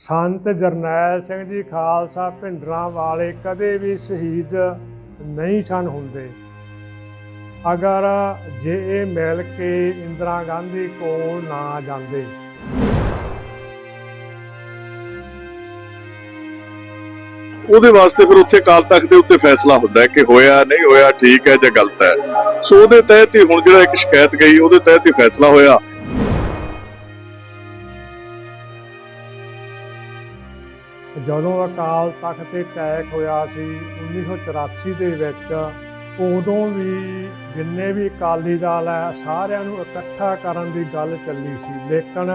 ਸੰਤ ਜਰਨੈਲ ਸਿੰਘ ਜੀ ਖਾਲਸਾ ਭਿੰਡਰਾਂ ਵਾਲੇ ਕਦੇ ਵੀ ਸ਼ਹੀਦ ਨਹੀਂ ਸਨ ਹੁੰਦੇ। ਅਗਰ ਜੇ ਇਹ ਮਿਲ ਕੇ ਇੰਦਰਾ ਗਾਂਧੀ ਕੋਲ ਨਾ ਜਾਂਦੇ। ਉਹਦੇ ਵਾਸਤੇ ਫਿਰ ਉੱਥੇ ਅਕਾਲ ਤਖਤ ਦੇ ਉੱਤੇ ਫੈਸਲਾ ਹੁੰਦਾ ਕਿ ਹੋਇਆ, ਨਹੀਂ ਹੋਇਆ, ਠੀਕ ਹੈ ਜਾਂ ਗਲਤ ਹੈ। ਸੋ ਉਹਦੇ ਤਹਿਤ ਹੀ ਹੁਣ ਜਿਹੜਾ ਇੱਕ ਸ਼ਿਕਾਇਤ ਗਈ, ਉਹਦੇ ਤਹਿਤ ਹੀ ਫੈਸਲਾ ਹੋਇਆ। ਜਦੋਂ ਅਕਾਲ ਤਖਤ ਤੇ ਅਟੈਕ ਹੋਇਆ ਸੀ 1984 ਦੇ ਵਿੱਚ ਉਦੋਂ ਵੀ ਜਿੰਨੇ ਵੀ ਅਕਾਲੀ ਦਲ ਹੈ, ਸਾਰਿਆਂ ਨੂੰ ਇਕੱਠਾ ਕਰਨ ਦੀ ਗੱਲ ਚੱਲੀ ਸੀ। ਲੇਕਿਨ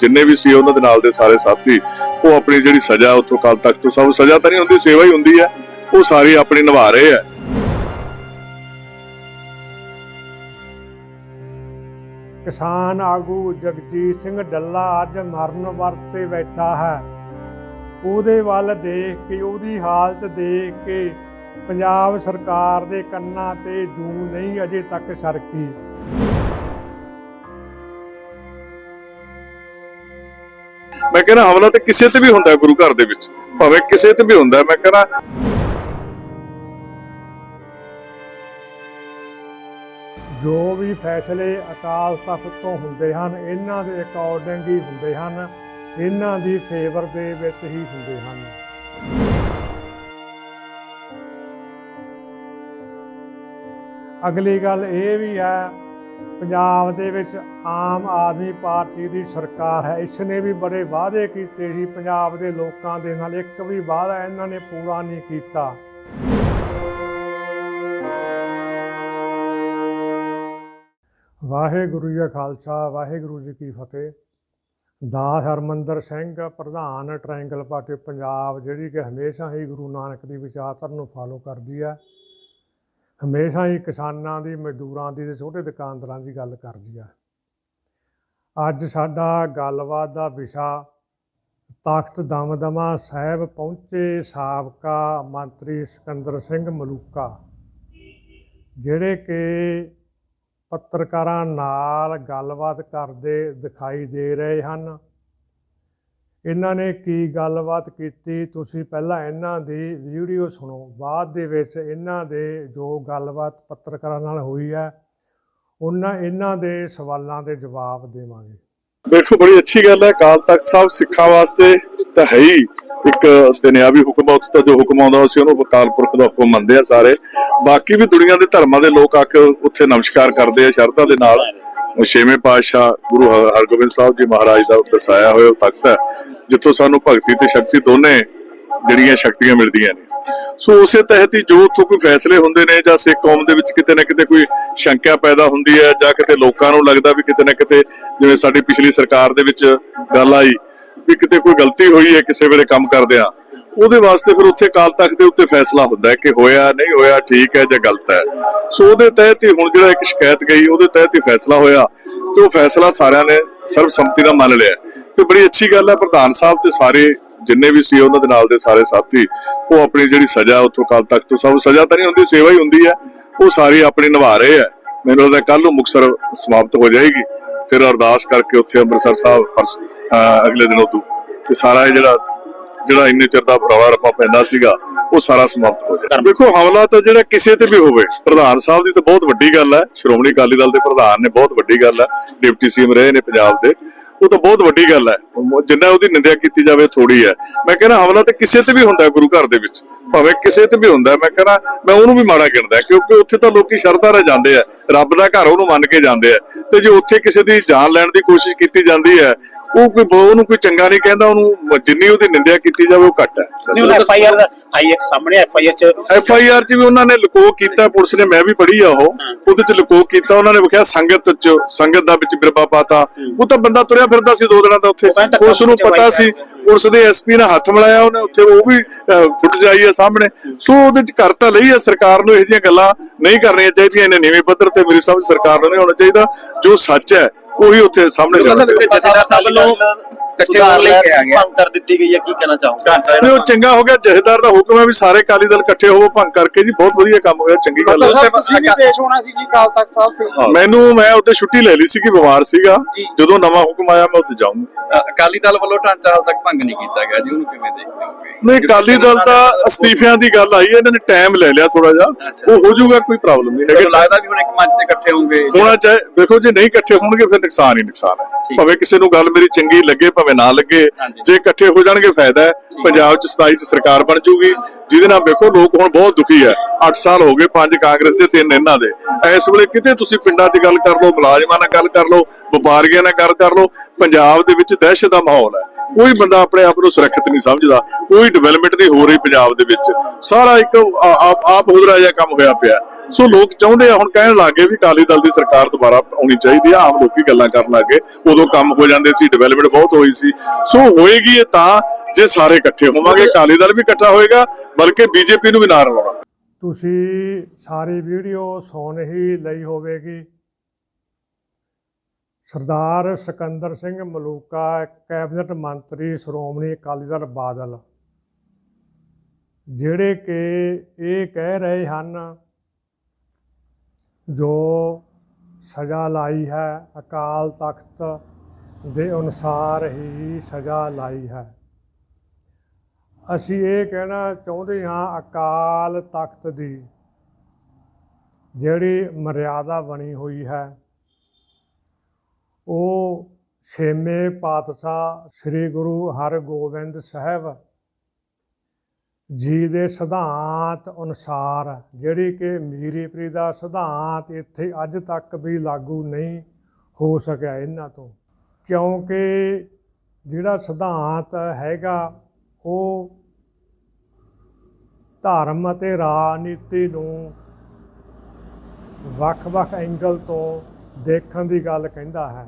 ਜਿੰਨੇ ਵੀ ਸੀ ਉਹਨਾਂ ਦੇ ਨਾਲ ਦੇ ਸਾਰੇ ਸਾਥੀ, ਉਹ ਆਪਣੀ ਜਿਹੜੀ ਸਜ਼ਾ ਉੱਥੋਂ ਅਕਾਲ ਤਖਤ ਤੋਂ ਸਭ ਸਜ਼ਾ ਤਾਂ ਨਹੀਂ ਹੁੰਦੀ, ਸੇਵਾ ਹੀ ਹੁੰਦੀ ਹੈ। ਉਹ ਸਾਰੀ ਆਪਣੀ ਨਿਭਾ ਰਹੇ ਆ ਕਿਸਾਨ ਆਗੂ ਜਗਜੀਤ ਸਿੰਘ ਡੱਲਾ ਅੱਜ ਮਰਨ ਵਰਤ ਬੈਠਾ ਹੈ। ਉਹਦੇ ਵੱਲ ਦੇਖ ਕੇ, ਉਹਦੀ ਹਾਲਤ ਦੇਖ ਕੇ ਪੰਜਾਬ ਸਰਕਾਰ ਦੇ ਕੰਨਾਂ ਤੇ ਜੂ ਨਹੀਂ ਅਜੇ ਤੱਕ ਸਰਕੀ। ਮੈਂ ਕਹਿੰਦਾ ਹਮਲਾ ਤੇ ਕਿਸੇ ਤੇ ਵੀ ਹੁੰਦਾ ਗੁਰੂ ਘਰ ਦੇ ਵਿੱਚ। ਭਾਵੇਂ ਕਿਸੇ ਤੇ ਵੀ ਹੁੰਦਾ, ਮੈਂ ਕਹਿੰਦਾ ਜੋ ਵੀ ਫੈਸਲੇ ਅਕਾਲ ਤਖਤ ਤੋਂ ਹੁੰਦੇ ਹਨ, ਇਹਨਾਂ ਦੇ ਅਕੋਰਡਿੰਗ ਹੀ ਹੁੰਦੇ ਹਨ। ਇਹਨਾਂ ਦੀ ਫੇਵਰ ਦੇ ਵਿੱਚ ਹੀ ਹੁੰਦੇ ਹਨ। ਅਗਲੀ ਗੱਲ ਇਹ ਵੀ ਹੈ, ਪੰਜਾਬ ਦੇ ਵਿੱਚ ਆਮ ਆਦਮੀ ਪਾਰਟੀ ਦੀ ਸਰਕਾਰ ਹੈ। ਇਸ ਨੇ ਵੀ ਬੜੇ ਵਾਅਦੇ ਕੀਤੇ ਸੀ, ਪੰਜਾਬ ਦੇ ਲੋਕਾਂ ਦੇ ਨਾਲ। ਇੱਕ ਵੀ ਵਾਅਦਾ ਇਹਨਾਂ ਨੇ ਪੂਰਾ ਨਹੀਂ ਕੀਤਾ। ਵਾਹਿਗੁਰੂ ਜੀ ਖਾਲਸਾ, ਵਾਹਿਗੁਰੂ ਜੀ ਕੀ ਫਤਿਹ। ਦਾਸ ਹਰਮੰਦਰ ਸਿੰਘ, ਪ੍ਰਧਾਨ ਟ੍ਰਾਇੰਗਲ ਪਾਰਟੀ ਪੰਜਾਬ, ਜਿਹੜੀ ਕਿ ਹਮੇਸ਼ਾ ਹੀ ਗੁਰੂ ਨਾਨਕ ਦੀ ਵਿਚਾਰਧਾਰਾ ਨੂੰ ਫਾਲੋ ਕਰਦੀ ਹੈ। ਹਮੇਸ਼ਾ ਹੀ ਕਿਸਾਨਾਂ ਦੀ, ਮਜ਼ਦੂਰਾਂ ਦੀ ਤੇ ਛੋਟੇ ਦੁਕਾਨਦਾਰਾਂ ਦੀ ਗੱਲ ਕਰਦੀ ਹੈ। ਅੱਜ ਸਾਡਾ ਗੱਲਬਾਤ ਦਾ ਵਿਸ਼ਾ ਤਖਤ ਦਮਦਮਾ ਸਾਹਿਬ ਪਹੁੰਚੇ ਸਾਬਕਾ ਮੰਤਰੀ ਸਿਕੰਦਰ ਸਿੰਘ ਮਲੂਕਾ, ਜਿਹੜੇ ਕਿ ਪੱਤਰਕਾਰਾਂ ਨਾਲ ਗੱਲਬਾਤ ਕਰਦੇ ਦਿਖਾਈ ਦੇ ਰਹੇ ਹਨ। ਇਹਨਾਂ ਨੇ ਕੀ ਗੱਲਬਾਤ ਕੀਤੀ? ਤੁਸੀਂ ਪਹਿਲਾਂ ਇਹਨਾਂ ਦੀ ਵੀਡੀਓ ਸੁਣੋ। ਬਾਅਦ ਦੇ ਵਿੱਚ ਇਹਨਾਂ ਦੇ ਜੋ ਗੱਲਬਾਤ ਪੱਤਰਕਾਰਾਂ ਨਾਲ ਹੋਈ ਹੈ, ਉਹਨਾਂ ਇਹਨਾਂ ਦੇ ਸਵਾਲਾਂ ਦੇ ਜਵਾਬ ਦੇਵਾਂਗੇ। ਦੇਖੋ, ਬੜੀ ਅੱਛੀ ਗੱਲ ਹੈ। ਅਕਾਲ ਤਖਤ ਸਾਹਿਬ ਸਿੱਖਾਂ ਵਾਸਤੇ ਤਾਂ ਹੈ ਹੀ। ਇੱਕ ਦੁਨਿਆਵੀ ਹੁਕਮ ਆ, ਉੱਥੇ ਤਾਂ ਜੋ ਹੁਕਮ ਆਉਂਦਾ ਸੀ ਉਹਨੂੰ ਅਕਾਲ ਪੁਰਖ ਦਾ ਹੁਕਮ ਮੰਨਦੇ ਆ ਸਾਰੇ। ਬਾਕੀ ਵੀ ਦੁਨੀਆ ਦੇ ਧਰਮਾਂ ਦੇ ਲੋਕ ਆ ਕੇ ਉੱਥੇ ਨਮਸਕਾਰ ਕਰਦੇ ਆ ਸ਼ਰਧਾ ਦੇ ਨਾਲ। ਛੇਵੇਂ ਪਾਤਸ਼ਾਹ ਗੁਰੂ ਹਰਗੋਬਿੰਦ ਸਾਹਿਬ ਜੀ ਮਹਾਰਾਜ ਦਾ ਵਸਾਇਆ ਹੋਇਆ ਤਖਤ ਹੈ ਜਿੱਥੋਂ ਸਾਨੂੰ ਭਗਤੀ ਤੇ ਸ਼ਕਤੀ ਦੋਨੇ ਜਿਹੜੀਆਂ ਸ਼ਕਤੀਆਂ ਮਿਲਦੀਆਂ ਨੇ। ਸੋ ਉਸੇ ਤਹਿਤ ਹੀ ਜੋ ਉੱਥੋਂ ਕੋਈ ਫੈਸਲੇ ਹੁੰਦੇ ਨੇ ਜਾਂ ਸਿੱਖ ਕੌਮ ਦੇ ਵਿੱਚ ਕਿਤੇ ਨਾ ਕਿਤੇ ਕੋਈ ਸ਼ੰਕਾ ਪੈਦਾ ਹੁੰਦੀ ਹੈ ਜਾਂ ਕਿਤੇ ਲੋਕਾਂ ਨੂੰ ਲੱਗਦਾ ਵੀ ਕਿਤੇ ਨਾ ਕਿਤੇ ਜਿਵੇਂ ਸਾਡੀ ਪਿਛਲੀ ਸਰਕਾਰ ਦੇ ਵਿੱਚ ਗੱਲ ਆਈ ਵੀ ਕਿਤੇ ਕੋਈ ਗਲਤੀ ਹੋਈ ਹੈ, ਕਿਸੇ ਵੇਲੇ ਕੰਮ ਕਰਦਿਆਂ ਉਹਦੇ ਵਾਸਤੇ ਫਿਰ ਉੱਥੇ ਅਕਾਲ ਤਖਤ ਦੇ ਉੱਤੇ ਫੈਸਲਾ ਹੁੰਦਾ ਕਿ ਹੋਇਆ, ਨਹੀਂ ਹੋਇਆ, ਠੀਕ ਹੈ ਜਾਂ ਗਲਤ ਹੈ। ਸੋ ਉਹਦੇ ਤਹਿਤ ਹੀ ਹੁਣ ਜਿਹੜਾ ਇੱਕ ਸ਼ਿਕਾਇਤ ਗਈ, ਉਹਦੇ ਤਹਿਤ ਹੀ ਫੈਸਲਾ ਹੋਇਆ ਤੇ ਉਹ ਫੈਸਲਾ ਸਾਰਿਆਂ ਨੇ ਸਰਬਸੰਮਤੀ ਨਾਲ ਮੰਨ ਲਿਆ। ਤੇ ਬੜੀ ਅੱਛੀ ਗੱਲ ਹੈ, ਪ੍ਰਧਾਨ ਸਾਹਿਬ ਤੇ ਸਾਰੇ ਜਿੰਨੇ ਵੀ ਸੀ ਉਹਨਾਂ ਦੇ ਨਾਲ ਦੇ ਸਾਰੇ ਸਾਥੀ, ਉਹ ਆਪਣੀ ਜਿਹੜੀ ਸਜ਼ਾ ਉੱਥੋਂ ਅਕਾਲ ਤਖਤ ਤੋਂ, ਸਭ ਸਜ਼ਾ ਤਾਂ ਨਹੀਂ ਹੁੰਦੀ, ਸੇਵਾ ਹੀ ਹੁੰਦੀ ਹੈ, ਉਹ ਸਾਰੀ ਆਪਣੀ ਨਿਭਾ ਰਹੇ ਆ ਮੈਨੂੰ ਲੱਗਦਾ ਕੱਲ ਨੂੰ ਮੁਕਸਰ ਸਮਾਪਤ ਹੋ ਜਾਏਗੀ। ਫਿਰ ਅਰਦਾਸ ਕਰਕੇ ਉੱਥੇ ਅੰਮ੍ਰਿਤਸਰ ਸਾਹਿਬ ਅਗਲੇ ਦਿਨ ਉਦੋਂ। ਤੇ ਸਾਰਾ ਇਹ ਜਿਹੜਾ ਜਿਹੜਾ ਇੰਨੇ ਚਿਰ ਦਾ ਰੌਲਾ ਰੱਪਾ ਪੈਂਦਾ ਸੀਗਾ, ਉਹ ਸਾਰਾ ਸਮਾਪਤ ਹੋ ਜਾਏ ਦੇਖੋ, ਹਮਲਾ ਤਾਂ ਜਿਹੜਾ ਕਿਸੇ ਤੇ ਵੀ ਹੋਵੇ, ਪ੍ਰਧਾਨ ਸਾਹਿਬ ਦੀ ਤਾਂ ਬਹੁਤ ਵੱਡੀ ਗੱਲ ਹੈ। ਸ਼੍ਰੋਮਣੀ ਅਕਾਲੀ ਦਲ ਦੇ ਪ੍ਰਧਾਨ ਨੇ ਬਹੁਤ ਵੱਡੀ ਗੱਲ ਹੈ। ਡਿਪਟੀ ਸੀਐਮ ਰਹੇ ਨੇ ਪੰਜਾਬ ਦੇ। ਉਹ ਤਾਂ ਬਹੁਤ ਵੱਡੀ ਗੱਲ ਹੈ। ਜਿੰਨਾ ਉਹਦੀ ਨਿੰਦਿਆ ਕੀਤੀ ਜਾਵੇ ਥੋੜੀ ਹੈ। ਮੈਂ ਕਹਿੰਦਾ ਹਮਲਾ ਤੇ ਕਿਸੇ ਤੇ ਵੀ ਹੁੰਦਾ ਗੁਰੂ ਘਰ ਦੇ ਵਿੱਚ। ਭਾਵੇਂ ਕਿਸੇ ਤੇ ਵੀ ਹੁੰਦਾ ਮੈਂ ਕਹਿੰਦਾ ਮੈਂ ਉਹਨੂੰ ਵੀ ਮਾੜਾ ਗਿਣਦਾ ਕਿਉਂਕਿ ਉੱਥੇ ਤਾਂ ਲੋਕੀ ਸ਼ਰਧਾ ਨਾਲ ਜਾਂਦੇ ਆ ਰੱਬ ਦਾ ਘਰ ਉਹਨੂੰ ਮੰਨ ਕੇ ਜਾਂਦੇ ਆ ਤੇ ਜੇ ਉੱਥੇ ਕਿਸੇ ਦੀ ਜਾਨ ਲੈਣ ਦੀ ਕੋਸ਼ਿਸ਼ ਕੀਤੀ ਜਾਂਦੀ ਹੈ ਉਹ ਕੋਈ ਉਹਨੂੰ ਕੋਈ ਚੰਗਾ ਨਹੀਂ ਕਹਿੰਦਾ ਉਹਨੂੰ ਜਿੰਨੀ ਉਹਦੀ ਨਿੰਦਿਆ ਕੀਤੀ ਜਾਵੇ ਉਹ ਘੱਟ ਹੈ। ਨਹੀਂ ਐਫ ਆਈ ਆਰ ਆਈ ਇੱਕ ਸਾਹਮਣੇ ਐਫ ਆਈ ਆਰ ਚ ਐਫ ਆਈ ਆਰ ਚ ਵੀ ਉਹਨਾਂ ਨੇ ਲਕੋ ਕੀਤਾ ਪੁਲਿਸ ਨੇ ਮੈਂ ਵੀ ਪੜ੍ਹੀ ਆ ਉਹ ਉਹਦੇ ਚ ਲਕੋ ਕੀਤਾ ਉਹਨਾਂ ਨੇ ਵਿਖਿਆ ਸੰਗਤ ਚ ਸੰਗਤ ਦਾ ਵਿੱਚ ਬਿਰਬਾ ਪਾਤਾ। ਉਹ ਤਾਂ ਬੰਦਾ ਤੁਰਿਆ ਫਿਰਦਾ ਸੀ ਦੋ ਦਿਨਾਂ ਦਾ ਉੱਥੇ। ਪੁਲਿਸ ਨੂੰ ਪਤਾ ਸੀ ਪੁਲਿਸ ਦੇ ਐਸਪੀ ਨੇ ਹੱਥ ਮਿਲਾਇਆ ਉਹਨੇ ਉੱਥੇ ਉਹ ਵੀ ਫੁੱਟ ਜਾਈ ਹੈ ਸਾਹਮਣੇ। ਸੋ ਉਹਦੇ ਚ ਕਰ ਤਾਂ ਲਈ ਹੈ ਸਰਕਾਰ ਨੂੰ ਇਹੋ ਜਿਹੀਆਂ ਗੱਲਾਂ ਨਹੀਂ ਕਰਨੀਆਂ ਚਾਹੀਦੀਆਂ ਇਹਨੇ ਨੀਵੇਂ ਪੱਧਰ ਤੇ ਮੇਰੀ ਸਮਝ ਸਰਕਾਰ ਨੂੰ ਨਹੀਂ ਹੋਣਾ ਚਾਹੀਦਾ। ਜੋ ਸੱਚ ਹੈ ਉਹੀ ਉੱਥੇ ਸਾਹਮਣੇ ਲਿਆਉਣਾ ਚਾਹੀਦਾ ਜਥੇਦਾਰ ਸਾਹਿਬ ਵੱਲੋਂ ਇਕੱਠੇ ਹੋਣ ਲਈ ਕਿਹਾ ਗਿਆ। ਭੰਗ ਕਰ ਦਿੱਤੀ ਗਈ ਹੈ ਕੀ ਕਹਿਣਾ ਚਾਹੋਗੇ? ਢਾਂਚਾ ਨਹੀਂ ਉਹ ਚੰਗਾ ਹੋ ਗਿਆ ਜਥੇਦਾਰ ਦਾ ਹੁਕਮ ਹੈ ਵੀ ਸਾਰੇ ਅਕਾਲੀ ਦਲ ਇਕੱਠੇ ਹੋਵੋ ਭੰਗ ਕਰਕੇ ਜੀ ਬਹੁਤ ਵਧੀਆ ਕੰਮ ਹੋਇਆ ਚੰਗੀ ਗੱਲ ਹੈ। ਤੁਸੀਂ ਵੀ ਪੇਸ਼ ਹੋਣਾ ਸੀ ਜੀ ਕਾਲ ਤਖਤ ਸਾਹਿਬ ਤੇ। ਮੈਨੂੰ ਮੈਂ ਉੱਤੇ ਛੁੱਟੀ ਲੈ ਲਈ ਸੀ ਕਿ ਬਿਮਾਰ ਸੀਗਾ। ਜੀ। ਜਦੋਂ ਨਵਾਂ ਹੁਕਮ ਆਇਆ ਮੈਂ ਉੱਤੇ ਜਾਊਂਗਾ। ਅਕਾਲੀ ਦਲ ਵੱਲੋਂ ਢਾਂਚਾ ਹਾਲ ਤੱਕ ਭੰਗ ਨਹੀਂ ਕੀਤਾ ਗਿਆ ਜੀ ਉਹਨੂੰ ਕਿਵੇਂ ਦੇਖਦੇ ਹੋਗੇ ਨਹੀਂ ਅਕਾਲੀ ਦਲ ਤਾਂ ਅਸਤੀਫਿਆਂ ਦੀ ਗੱਲ ਆਈ ਹੈ, ਇਹਨਾਂ ਨੇ ਟਾਈਮ ਲੈ ਲਿਆ ਥੋੜਾ ਜਿਹਾ। ਅੱਛਾ। ਉਹ ਹੋ ਜਾਊਗਾ ਕੋਈ ਪ੍ਰੋਬਲਮ ਨਹੀਂ ਹੈਗੀ। ਲੱਗਦਾ ਵੀ ਹੁਣ ਇੱਕ ਮੰਚ ਤੇ ਇਕੱਠੇ ਹੋਣਗੇ। ਹੋਣਾ ਚਾਹੇ ਵੇਖੋ ਜੇ ਨਹੀਂ ਇਕੱਠੇ ਹੋਣਗੇ ਫਿਰ ਨੁਕਸਾਨ ਹੀ ਨੁਕਸਾਨ ਹੈ। ਠੀਕ। ਭਾਵੇਂ ਕਿਸੇ ਨੂੰ ਗੱਲ ਮੇਰੀ ਚੰਗੀ ਲੱਗੇ ਭਾਵੇਂ ਨਾ ਲੱਗੇ। ਜੇ ਇਕੱਠੇ ਹੋ ਜਾਣਗੇ ਫਾਇਦਾ ਹੈ। ਪੰਜਾਬ 'ਚ 27 'ਚ ਸਰਕਾਰ ਬਣ ਜੂਗੀ ਜਿਹਦੇ ਨਾਲ ਵੇਖੋ ਲੋਕ ਹੁਣ ਬਹੁਤ ਦੁਖੀ ਹੈ। 8 ਸਾਲ ਹੋ ਗਏ ਪੰਜ ਕਾਂਗਰਸ ਦੇ ਤਿੰਨ ਇਹਨਾਂ ਦੇ। ਇਸ ਵੇਲੇ ਕਿਤੇ ਤੁਸੀਂ ਪਿੰਡਾਂ 'ਚ ਗੱਲ ਕਰ ਲਓ ਮੁਲਾਜ਼ਮਾਂ ਨਾਲ ਗੱਲ ਕਰ ਲਓ ਵਪਾਰੀਆਂ ਨਾਲ ਗੱਲ ਕਰ ਲਓ ਪੰਜਾਬ ਦੇ ਵਿੱਚ ਦਹਿਸ਼ਤ ਦਾ ਮਾਹੌਲ ਹੈ। ਕੋਈ ਬੰਦਾ ਆਪਣੇ ਆਪ ਨੂੰ ਸੁਰੱਖਿਅਤ ਨਹੀਂ ਸਮਝਦਾ ਕੋਈ ਡਿਵੈਲਪਮੈਂਟ ਨਹੀਂ ਹੋ ਰਹੀ ਪੰਜਾਬ ਦੇ ਵਿੱਚ। ਸਾਰਾ ਇੱਕ ਆਪ ਆਪ ਹੁਦਰਾ ਜਿਹਾ ਕੰਮ ਹੋਇਆ ਪਿਆ। ਸੋ ਲੋਕ ਚਾਹੁੰਦੇ ਆ, ਹੁਣ ਕਹਿਣ ਲੱਗੇ ਵੀ ਅਕਾਲੀ ਦਲ ਦੀ ਸਰਕਾਰ ਦੁਬਾਰਾ ਆਉਣੀ ਚਾਹੀਦੀ ਆ, ਆਮ ਲੋਕੀ ਗੱਲਾਂ ਕਰਨ ਲੱਗੇ ਉਦੋਂ ਕੰਮ ਹੋ ਜਾਂਦੇ ਸੀ ਡਿਵੈਲਪਮੈਂਟ ਬਹੁਤ ਹੋਈ ਸੀ। ਸੋ ਹੋਏਗੀ ਇਹ ਤਾਂ ਜੇ ਸਾਰੇ ਇਕੱਠੇ ਹੋਵਾਂਗੇ, ਅਕਾਲੀ ਦਲ ਵੀ ਇਕੱਠਾ ਹੋਏਗਾ, ਬਲਕਿ ਬੀਜੇਪੀ ਨੂੰ ਵੀ ਨਾਲ ਲਾਉਣਾ ਤੁਸੀਂ ਸਾਰੀ ਵੀਡੀਓ ਸੁਣ ਹੀ ਲਈ ਹੋਵੇਗੀ। ਸਰਦਾਰ ਸਿਕੰਦਰ ਸਿੰਘ ਮਲੂਕਾ, ਕੈਬਨਿਟ ਮੰਤਰੀ ਸ਼੍ਰੋਮਣੀ ਅਕਾਲੀ ਦਲ ਬਾਦਲ, ਜਿਹੜੇ ਕਿ ਇਹ ਕਹਿ ਰਹੇ ਹਨ ਜੋ ਸਜ਼ਾ ਲਾਈ ਹੈ, ਅਕਾਲ ਤਖਤ ਦੇ ਅਨੁਸਾਰ ਹੀ ਸਜ਼ਾ ਲਾਈ ਹੈ। ਅਸੀਂ ਇਹ ਕਹਿਣਾ ਚਾਹੁੰਦੇ ਹਾਂ ਅਕਾਲ ਤਖਤ ਦੀ, ਜਿਹੜੀ ਮਰਿਆਦਾ ਬਣੀ ਹੋਈ ਹੈ, ਉਹ ਛੇਵੇਂ ਪਾਤਸ਼ਾਹ ਸ੍ਰੀ ਗੁਰੂ ਹਰਗੋਬਿੰਦ ਸਾਹਿਬ ਜੀ ਦੇ ਸਿਧਾਂਤ ਅਨੁਸਾਰ ਜਿਹੜੀ ਕਿ ਮੀਰੀਪੁਰੀ ਦਾ ਸਿਧਾਂਤ ਇੱਥੇ ਅੱਜ ਤੱਕ ਵੀ ਲਾਗੂ ਨਹੀਂ ਹੋ ਸਕਿਆ ਇਹਨਾਂ ਤੋਂ। ਕਿਉਂਕਿ ਜਿਹੜਾ ਸਿਧਾਂਤ ਹੈਗਾ, ਉਹ ਧਰਮ ਅਤੇ ਰਾਜਨੀਤੀ ਨੂੰ ਵੱਖ-ਵੱਖ ਐਂਗਲ ਤੋਂ ਦੇਖਣ ਦੀ ਗੱਲ ਕਹਿੰਦਾ ਹੈ।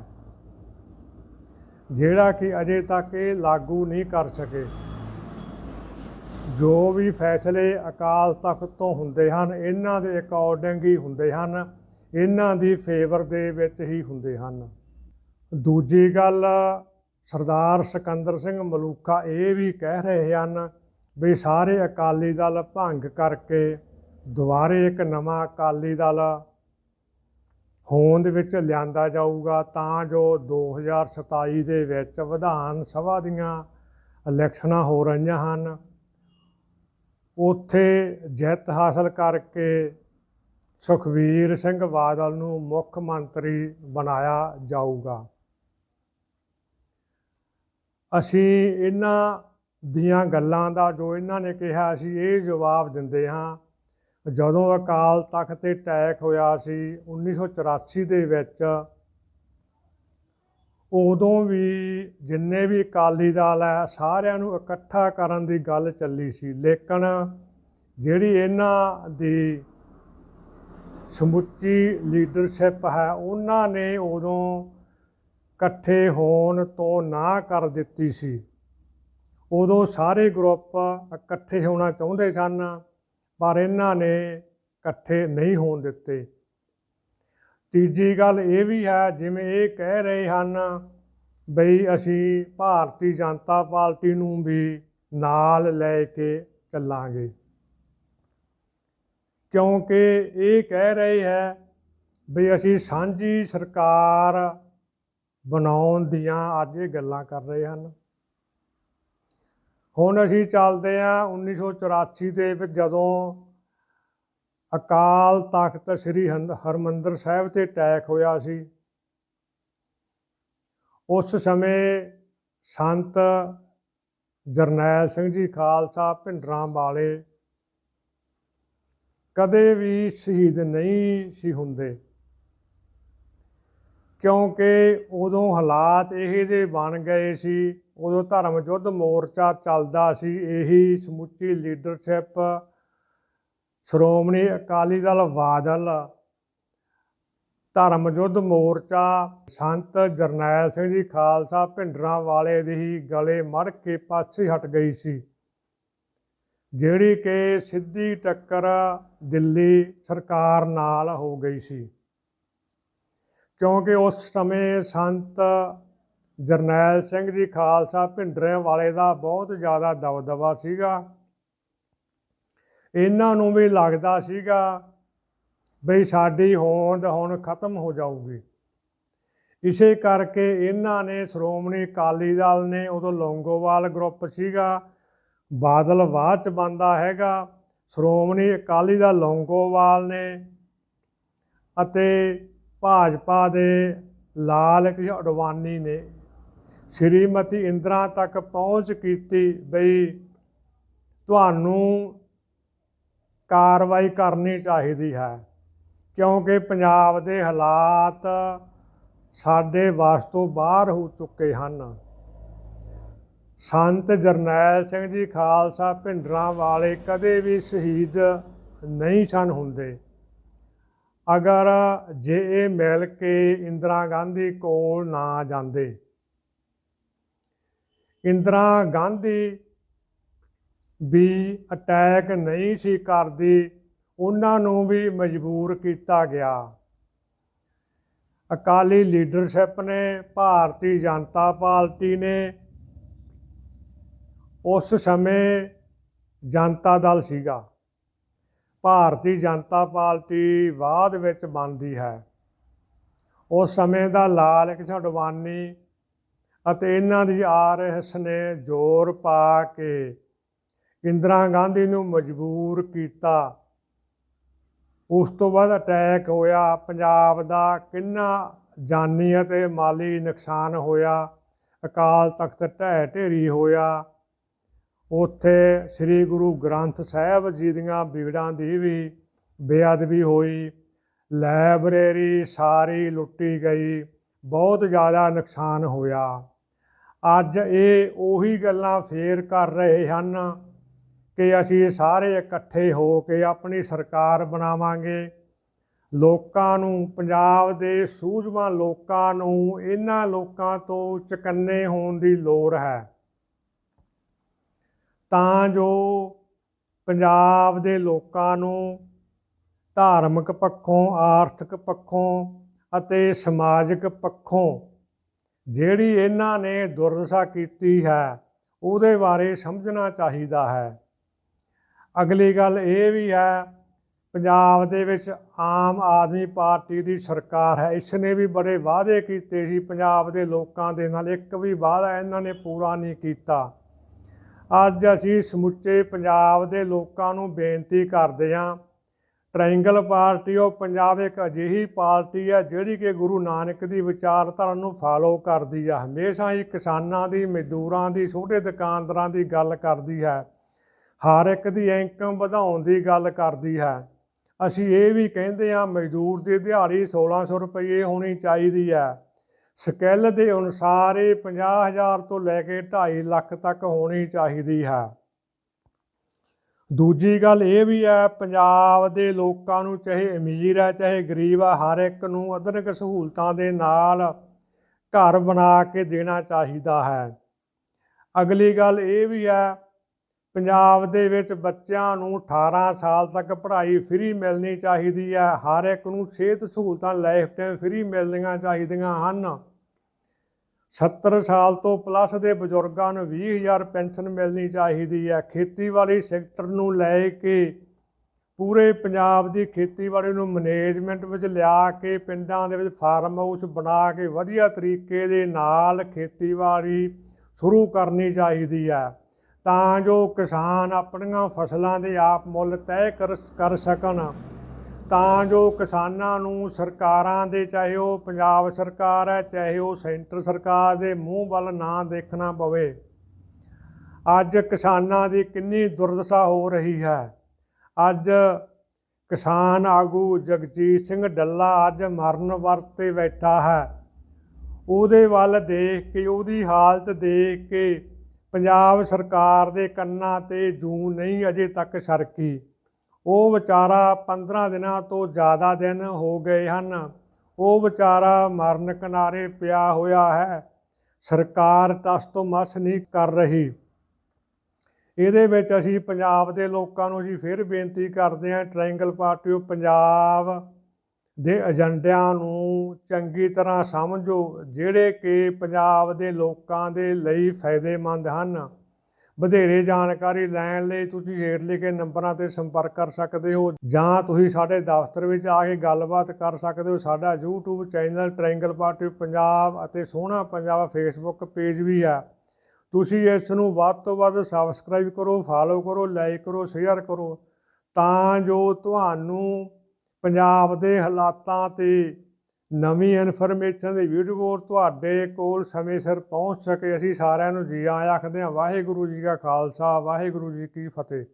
ਜਿਹੜਾ ਕਿ ਅਜੇ ਤੱਕ ਇਹ ਲਾਗੂ ਨਹੀਂ ਕਰ ਸਕੇ। ਜੋ ਵੀ ਫੈਸਲੇ ਅਕਾਲ ਤਖਤ ਤੋਂ ਹੁੰਦੇ ਹਨ, ਇਹਨਾਂ ਦੇ ਅਕੋਰਡਿੰਗ ਹੀ ਹੁੰਦੇ ਹਨ। ਇਹਨਾਂ ਦੀ ਫੇਵਰ ਦੇ ਵਿੱਚ ਹੀ ਹੁੰਦੇ ਹਨ। ਦੂਜੀ ਗੱਲ, ਸਰਦਾਰ ਸਿਕੰਦਰ ਸਿੰਘ ਮਲੂਕਾ ਇਹ ਵੀ ਕਹਿ ਰਹੇ ਹਨ ਵੀ ਸਾਰੇ ਅਕਾਲੀ ਦਲ ਭੰਗ ਕਰਕੇ ਦੁਬਾਰੇ ਇੱਕ ਨਵਾਂ ਅਕਾਲੀ ਦਲ ਹੋਂਦ ਵਿੱਚ ਲਿਆਂਦਾ ਜਾਊਗਾ, ਤਾਂ ਜੋ 2027 ਦੇ ਵਿੱਚ ਵਿਧਾਨ ਸਭਾ ਦੀਆਂ ਇਲੈਕਸ਼ਨਾਂ ਹੋ ਰਹੀਆਂ ਹਨ। ਉੱਥੇ ਜਿੱਤ ਹਾਸਲ ਕਰਕੇ ਸੁਖਵੀਰ ਸਿੰਘ ਬਾਦਲ ਨੂੰ ਮੁੱਖ ਮੰਤਰੀ ਬਣਾਇਆ ਜਾਊਗਾ। ਅਸੀਂ ਇਹਨਾਂ ਦੀਆਂ ਗੱਲਾਂ ਦਾ, ਜੋ ਇਹਨਾਂ ਨੇ ਕਿਹਾ, ਅਸੀਂ ਇਹ ਜਵਾਬ ਦਿੰਦੇ ਹਾਂ, ਜਦੋਂ ਅਕਾਲ ਤਖਤ ਤੇ ਟੈਕ ਹੋਇਆ ਸੀ 1984 ਦੇ ਵਿੱਚ ਉਦੋਂ ਵੀ ਜਿੰਨੇ ਵੀ ਅਕਾਲੀ ਦਲ ਹੈ, ਸਾਰਿਆਂ ਨੂੰ ਇਕੱਠਾ ਕਰਨ ਦੀ ਗੱਲ ਚੱਲੀ ਸੀ। ਲੇਕਿਨ ਜਿਹੜੀ ਇਹਨਾਂ ਦੀ ਸਮੁੱਚੀ ਲੀਡਰਸ਼ਿਪ ਹੈ, ਉਹਨਾਂ ਨੇ ਉਦੋਂ ਇਕੱਠੇ ਹੋਣ ਤੋਂ ਨਾ ਕਰ ਦਿੱਤੀ ਸੀ। ਉਦੋਂ ਸਾਰੇ ਗਰੁੱਪ ਇਕੱਠੇ ਹੋਣਾ ਚਾਹੁੰਦੇ ਸਨ, ਪਰ ਇਹਨਾਂ ਨੇ ਇਕੱਠੇ ਨਹੀਂ ਹੋਣ ਦਿੱਤੇ। ਤੀਜੀ ਗੱਲ ਇਹ ਵੀ ਹੈ, ਜਿਵੇਂ ਇਹ ਕਹਿ ਰਹੇ ਹਨ ਬਈ ਅਸੀਂ ਭਾਰਤੀ ਜਨਤਾ ਪਾਰਟੀ ਨੂੰ ਵੀ ਨਾਲ ਲੈ ਕੇ ਚੱਲਾਂਗੇ। ਕਿਉਂਕਿ ਇਹ ਕਹਿ ਰਹੇ ਹੈ ਵੀ ਅਸੀਂ ਸਾਂਝੀ ਸਰਕਾਰ ਬਣਾਉਣ ਦੀਆਂ ਅੱਜ ਇਹ ਗੱਲਾਂ ਕਰ ਰਹੇ ਹਨ। ਹੁਣ ਅਸੀਂ ਚੱਲਦੇ ਹਾਂ 1984 ਦੇ ਵਿੱਚ ਜਦੋਂ ਅਕਾਲ ਤਖਤ ਸ੍ਰੀ ਹੰਦ- ਹਰਿਮੰਦਰ ਸਾਹਿਬ ਤੇ ਅਟੈਕ ਹੋਇਆ ਸੀ। ਉਸ ਸਮੇਂ ਸੰਤ ਜਰਨੈਲ ਸਿੰਘ ਜੀ ਖਾਲਸਾ ਭਿੰਡਰਾਂ ਵਾਲੇ ਕਦੇ ਵੀ ਸ਼ਹੀਦ ਨਹੀਂ ਸੀ ਹੁੰਦੇ। ਕਿਉਂਕਿ ਉਦੋਂ ਹਾਲਾਤ ਇਹ ਜਿਹੇ ਬਣ ਗਏ ਸੀ, ਉਦੋਂ ਧਰਮ ਯੁੱਧ ਮੋਰਚਾ ਚੱਲਦਾ ਸੀ, ਇਹੀ ਸਮੁੱਚੀ ਲੀਡਰਸ਼ਿਪ ਸ਼੍ਰੋਮਣੀ ਅਕਾਲੀ ਦਲ ਬਾਦਲ, ਧਰਮ ਯੁੱਧ ਮੋਰਚਾ, ਸੰਤ ਜਰਨੈਲ ਸਿੰਘ ਜੀ ਖਾਲਸਾ ਭਿੰਡਰਾਂ ਵਾਲੇ ਦੀ ਹੀ ਗਲੇ ਮੜ ਕੇ ਪਾਸੇ ਹਟ ਗਈ ਸੀ। ਜਿਹੜੀ ਕਿ ਸਿੱਧੀ ਟੱਕਰ ਦਿੱਲੀ ਸਰਕਾਰ ਨਾਲ ਹੋ ਗਈ ਸੀ। ਕਿਉਂਕਿ ਉਸ ਸਮੇਂ ਸੰਤ ਜਰਨੈਲ ਸਿੰਘ ਜੀ ਖਾਲਸਾ ਭਿੰਡਰਾਂ ਵਾਲੇ ਦਾ ਬਹੁਤ ਜ਼ਿਆਦਾ ਦਬਦਬਾ ਸੀਗਾ। ਇਹਨਾਂ ਨੂੰ ਵੀ ਲੱਗਦਾ ਸੀਗਾ ਬਈ ਸਾਡੀ ਹੋਂਦ ਹੁਣ ਖਤਮ ਹੋ ਜਾਊਗੀ। ਇਸੇ ਕਰਕੇ ਇਹਨਾਂ ਨੇ, ਸ਼੍ਰੋਮਣੀ ਅਕਾਲੀ ਦਲ ਨੇ, ਉਦੋਂ ਲੌਂਗੋਵਾਲ ਗਰੁੱਪ ਸੀਗਾ, ਬਾਦਲ ਬਾਅਦ ਚ ਬੰਦਾ ਹੈਗਾ, ਸ਼੍ਰੋਮਣੀ ਅਕਾਲੀ ਦਲ ਲੌਂਗੋਵਾਲ ਨੇ ਅਤੇ ਭਾਜਪਾ ਦੇ ਲਾਲ ਕ੍ਰਿਸ਼ਨ ਅਡਵਾਨੀ ਨੇ। ਸ਼੍ਰੀਮਤੀ ਇੰਦਰਾ ਤੱਕ ਪਹੁੰਚ ਕੀਤੀ ਬਈ ਤੁਹਾਨੂੰ ਕਾਰਵਾਈ ਕਰਨੀ ਚਾਹੀਦੀ ਹੈ, ਕਿਉਂਕਿ ਪੰਜਾਬ ਦੇ ਹਾਲਾਤ ਸਾਡੇ ਵਾਸ ਤੋਂ ਬਾਹਰ ਹੋ ਚੁੱਕੇ ਹਨ। ਸੰਤ ਜਰਨੈਲ ਸਿੰਘ ਜੀ ਖਾਲਸਾ ਭਿੰਡਰਾਂ ਵਾਲੇ ਕਦੇ ਵੀ ਸ਼ਹੀਦ ਨਹੀਂ ਸਨ ਹੁੰਦੇ। ਅਗਰ ਜੇ ਇਹ ਮਿਲ ਕੇ ਇੰਦਰਾ ਗਾਂਧੀ ਕੋਲ ਨਾ ਜਾਂਦੇ। ਇੰਦਰਾ ਗਾਂਧੀ ਵੀ ਅਟੈਕ ਨਹੀਂ ਸੀ ਕਰਦੀ, ਉਹਨਾਂ ਨੂੰ ਵੀ ਮਜਬੂਰ ਕੀਤਾ ਗਿਆ। ਅਕਾਲੀ ਲੀਡਰਸ਼ਿਪ ਨੇ ਭਾਰਤੀ ਜਨਤਾ ਪਾਰਟੀ ਨੇ ਉਸ ਸਮੇਂ ਜਨਤਾ ਦਲ ਸੀਗਾ। ਭਾਰਤੀ ਜਨਤਾ ਪਾਰਟੀ ਬਾਅਦ ਵਿੱਚ ਬਣਦੀ ਹੈ। ਉਸ ਸਮੇਂ ਦਾ ਲਾਲ ਕਿਸ਼ਨ ਅਡਵਾਨੀ ਅਤੇ ਇਹਨਾਂ ਦੀ ਆਰਐਸ ਨੇ ਜ਼ੋਰ ਪਾ ਕੇ ਇੰਦਰਾ ਗਾਂਧੀ ਨੂੰ ਮਜਬੂਰ ਕੀਤਾ। ਉਸ ਤੋਂ ਬਾਅਦ ਅਟੈਕ ਹੋਇਆ। ਪੰਜਾਬ ਦਾ ਕਿੰਨਾ ਜਾਨੀ ਅਤੇ ਮਾਲੀ ਨੁਕਸਾਨ ਹੋਇਆ। ਅਕਾਲ ਤਖਤ ਢਹਿ ਢੇਰੀ ਹੋਇਆ। ਉੱਥੇ ਸ੍ਰੀ ਗੁਰੂ ਗ੍ਰੰਥ ਸਾਹਿਬ ਜੀ ਦੀਆਂ ਵਿਗੜਾਂ ਦੀ ਵੀ ਬੇਅਦਬੀ ਹੋਈ। ਲਾਇਬ੍ਰੇਰੀ ਸਾਰੀ ਲੁੱਟੀ ਗਈ। ਬਹੁਤ ਜ਼ਿਆਦਾ ਨੁਕਸਾਨ ਹੋਇਆ। ਅੱਜ ਇਹ ਉਹੀ ਗੱਲਾਂ ਫੇਰ ਕਰ ਰਹੇ ਹਨ ਕਿ ਅਸੀਂ ਸਾਰੇ ਇਕੱਠੇ ਹੋ ਕੇ ਆਪਣੀ ਸਰਕਾਰ ਬਣਾਵਾਂਗੇ। ਲੋਕਾਂ ਨੂੰ, ਪੰਜਾਬ ਦੇ ਸੂਝਵਾਨ ਲੋਕਾਂ ਨੂੰ, ਇਹਨਾਂ ਲੋਕਾਂ ਤੋਂ ਚਕੰਨੇ ਹੋਣ ਦੀ ਲੋੜ ਹੈ। ਤਾਂ ਜੋ ਪੰਜਾਬ ਦੇ ਲੋਕਾਂ ਨੂੰ ਧਾਰਮਿਕ ਪੱਖੋਂ, ਆਰਥਿਕ ਪੱਖੋਂ ਅਤੇ ਸਮਾਜਿਕ ਪੱਖੋਂ ਜਿਹੜੀ ਇਹਨਾਂ ਨੇ ਦੁਰਦਸ਼ਾ ਕੀਤੀ ਹੈ, ਉਹਦੇ ਬਾਰੇ ਸਮਝਣਾ ਚਾਹੀਦਾ ਹੈ। ਅਗਲੀ ਗੱਲ ਇਹ ਵੀ ਹੈ, ਪੰਜਾਬ ਦੇ ਵਿੱਚ ਆਮ ਆਦਮੀ ਪਾਰਟੀ ਦੀ ਸਰਕਾਰ ਹੈ। ਇਸ ਨੇ ਵੀ ਬੜੇ ਵਾਅਦੇ ਕੀਤੇ ਸੀ ਪੰਜਾਬ ਦੇ ਲੋਕਾਂ ਦੇ ਨਾਲ। ਇੱਕ ਵੀ ਵਾਅਦਾ ਇਹਨਾਂ ਨੇ ਪੂਰਾ ਨਹੀਂ ਕੀਤਾ। ਅੱਜ ਅਸੀਂ ਸਮੁੱਚੇ ਪੰਜਾਬ ਦੇ ਲੋਕਾਂ ਨੂੰ ਬੇਨਤੀ ਕਰਦੇ ਹਾਂ, ਟ੍ਰਾਇੰਗਲ ਪਾਰਟੀ ਉਹ ਪੰਜਾਬ ਇੱਕ ਅਜਿਹੀ ਪਾਰਟੀ ਹੈ ਜਿਹੜੀ ਕਿ ਗੁਰੂ ਨਾਨਕ ਦੀ ਵਿਚਾਰਧਾਰਾ ਨੂੰ ਫਾਲੋ ਕਰਦੀ ਹੈ। ਹਮੇਸ਼ਾ ਹੀ ਕਿਸਾਨਾਂ ਦੀ, ਮਜ਼ਦੂਰਾਂ ਦੀ, ਛੋਟੇ ਦੁਕਾਨਦਾਰਾਂ ਦੀ ਗੱਲ ਕਰਦੀ ਹੈ। ਹਰ ਇੱਕ ਦੀ ਇਨਕਮ ਵਧਾਉਣ ਦੀ ਗੱਲ ਕਰਦੀ ਹੈ। ਅਸੀਂ ਇਹ ਵੀ ਕਹਿੰਦੇ ਹਾਂ, ਮਜ਼ਦੂਰ ਦੀ ਦਿਹਾੜੀ 1600 ਰੁਪਏ ਹੋਣੀ ਚਾਹੀਦੀ ਹੈ। ਸਕਿੱਲ ਦੇ ਅਨੁਸਾਰ ਇਹ 50000 ਤੋਂ ਲੈ ਕੇ 2.5 ਲੱਖ ਤੱਕ ਹੋਣੀ ਚਾਹੀਦੀ ਹੈ। ਦੂਜੀ ਗੱਲ ਇਹ ਵੀ ਹੈ, ਪੰਜਾਬ ਦੇ ਲੋਕਾਂ ਨੂੰ ਚਾਹੇ ਅਮੀਰ ਹੈ, ਚਾਹੇ ਗਰੀਬ ਹੈ, ਹਰ ਇੱਕ ਨੂੰ ਅਧਿਕ ਸਹੂਲਤਾਂ ਦੇ ਨਾਲ ਘਰ ਬਣਾ ਕੇ ਦੇਣਾ ਚਾਹੀਦਾ ਹੈ। ਅਗਲੀ ਗੱਲ ਇਹ ਵੀ ਹੈ ਪੰਜਾਬ ਦੇ ਵਿੱਚ ਬੱਚਿਆਂ ਨੂੰ 18 ਸਾਲ ਤੱਕ ਪੜ੍ਹਾਈ ਫ੍ਰੀ ਮਿਲਣੀ ਚਾਹੀਦੀ ਹੈ। ਹਰ ਇੱਕ ਨੂੰ ਸਿਹਤ ਸਹੂਲਤਾਂ ਲਾਈਫ ਟਾਈਮ ਫ੍ਰੀ ਮਿਲਣੀਆਂ ਚਾਹੀਦੀਆਂ ਹਨ। 70 ਸਾਲ ਤੋਂ ਪਲੱਸ ਦੇ ਬਜ਼ੁਰਗਾਂ ਨੂੰ 20000 ਪੈਨਸ਼ਨ ਮਿਲਣੀ ਚਾਹੀਦੀ ਹੈ। ਖੇਤੀਬਾੜੀ ਸੈਕਟਰ ਨੂੰ ਲੈ ਕੇ ਪੂਰੇ ਪੰਜਾਬ ਦੀ ਖੇਤੀਬਾੜੀ ਨੂੰ ਮੈਨੇਜਮੈਂਟ ਵਿੱਚ ਲਿਆ ਕੇ ਪਿੰਡਾਂ ਦੇ ਵਿੱਚ ਫਾਰਮ ਹਾਊਸ ਬਣਾ ਕੇ ਵਧੀਆ ਤਰੀਕੇ ਦੇ ਨਾਲ ਖੇਤੀਬਾੜੀ ਸ਼ੁਰੂ ਕਰਨੀ ਚਾਹੀਦੀ ਹੈ। ਤਾਂ ਜੋ ਕਿਸਾਨ ਆਪਣੀਆਂ ਫਸਲਾਂ ਦੇ ਆਪ ਮੁੱਲ ਤੈਅ ਕਰ ਕਰ ਸਕਣ। ਤਾਂ ਜੋ ਕਿਸਾਨਾਂ ਨੂੰ ਸਰਕਾਰਾਂ ਦੇ, ਚਾਹੇ ਉਹ ਪੰਜਾਬ ਸਰਕਾਰ ਹੈ, ਚਾਹੇ ਉਹ ਸੈਂਟਰ ਸਰਕਾਰ ਦੇ ਮੂੰਹ ਵੱਲ ਨਾ ਦੇਖਣਾ ਪਵੇ। ਅੱਜ ਕਿਸਾਨਾਂ ਦੀ ਕਿੰਨੀ ਦੁਰਦਸ਼ਾ ਹੋ ਰਹੀ ਹੈ। ਅੱਜ ਕਿਸਾਨ ਆਗੂ ਜਗਜੀਤ ਸਿੰਘ ਡੱਲਾ ਅੱਜ ਮਰਨ ਵਰਤ ਤੇ ਬੈਠਾ ਹੈ। ਉਹਦੇ ਵੱਲ ਦੇਖ ਕੇ, ਉਹਦੀ ਹਾਲਤ ਦੇਖ ਕੇ ਪੰਜਾਬ ਸਰਕਾਰ ਦੇ ਕੰਨਾਂ ਤੇ ਜੂ ਨਹੀਂ ਅਜੇ ਤੱਕ ਸਰਕੀ। ਉਹ ਵਿਚਾਰਾ 15 ਦਿਨਾਂ ਤੋਂ ਜ਼ਿਆਦਾ ਦਿਨ ਹੋ ਗਏ ਹਨ। ਉਹ ਵਿਚਾਰਾ ਮਰਨ ਕਿਨਾਰੇ ਪਿਆ ਹੋਇਆ ਹੈ। ਸਰਕਾਰ ਟਸ ਤੋਂ ਮਸ ਨਹੀਂ ਕਰ ਰਹੀ। ਇਹਦੇ ਵਿੱਚ ਅਸੀਂ ਪੰਜਾਬ ਦੇ ਲੋਕਾਂ ਨੂੰ ਅਸੀਂ ਫਿਰ ਬੇਨਤੀ ਕਰਦੇ ਹਾਂ, ਟ੍ਰਾਇੰਗਲ ਪਾਰਟੀ ਆਫ ਪੰਜਾਬ ਦੇ ਏਜੰਡਿਆਂ ਨੂੰ ਚੰਗੀ ਤਰ੍ਹਾਂ ਸਮਝੋ, ਜਿਹੜੇ ਕਿ ਪੰਜਾਬ ਦੇ ਲੋਕਾਂ ਦੇ ਲਈ ਫਾਇਦੇਮੰਦ ਹਨ। ਵਧੇਰੇ ਜਾਣਕਾਰੀ ਲੈਣ ਲਈ ਤੁਸੀਂ ਹੇਠ ਲਿਖੇ ਨੰਬਰਾਂ ਤੇ ਸੰਪਰਕ ਕਰ ਸਕਦੇ ਹੋ, ਜਾਂ ਤੁਸੀਂ ਸਾਡੇ ਦਫ਼ਤਰ ਵਿੱਚ ਆ ਕੇ ਗੱਲਬਾਤ ਕਰ ਸਕਦੇ ਹੋ। ਸਾਡਾ YouTube channel triangle party Punjab ਅਤੇ ਸੋਹਣਾ ਪੰਜਾਬ ਫੇਸਬੁੱਕ ਪੇਜ ਵੀ ਹੈ। ਤੁਸੀਂ ਇਸ ਨੂੰ ਵੱਧ ਤੋਂ ਵੱਧ ਸਬਸਕ੍ਰਾਈਬ ਕਰੋ ਫਾਲੋ ਕਰੋ ਲਾਈਕ ਕਰੋ ਸ਼ੇਅਰ ਕਰੋ, ਤਾਂ ਜੋ ਤੁਹਾਨੂੰ ਪੰਜਾਬ ਦੇ ਹਾਲਾਤਾਂ ਤੇ ਨਵੀਂ ਇਨਫੋਰਮੇਸ਼ਨ ਦੀ ਵੀਡੀਓ ਤੁਹਾਡੇ ਕੋਲ ਸਮੇਂ ਸਿਰ ਪਹੁੰਚ ਸਕੇ। ਅਸੀਂ ਸਾਰਿਆਂ ਨੂੰ ਜੀ ਆਇਆਂ ਆਖਦੇ ਹਾਂ, ਵਾਹਿਗੁਰੂ ਜੀ ਕਾ ਖਾਲਸਾ, ਵਾਹਿਗੁਰੂ ਜੀ ਕੀ ਫਤਿਹ।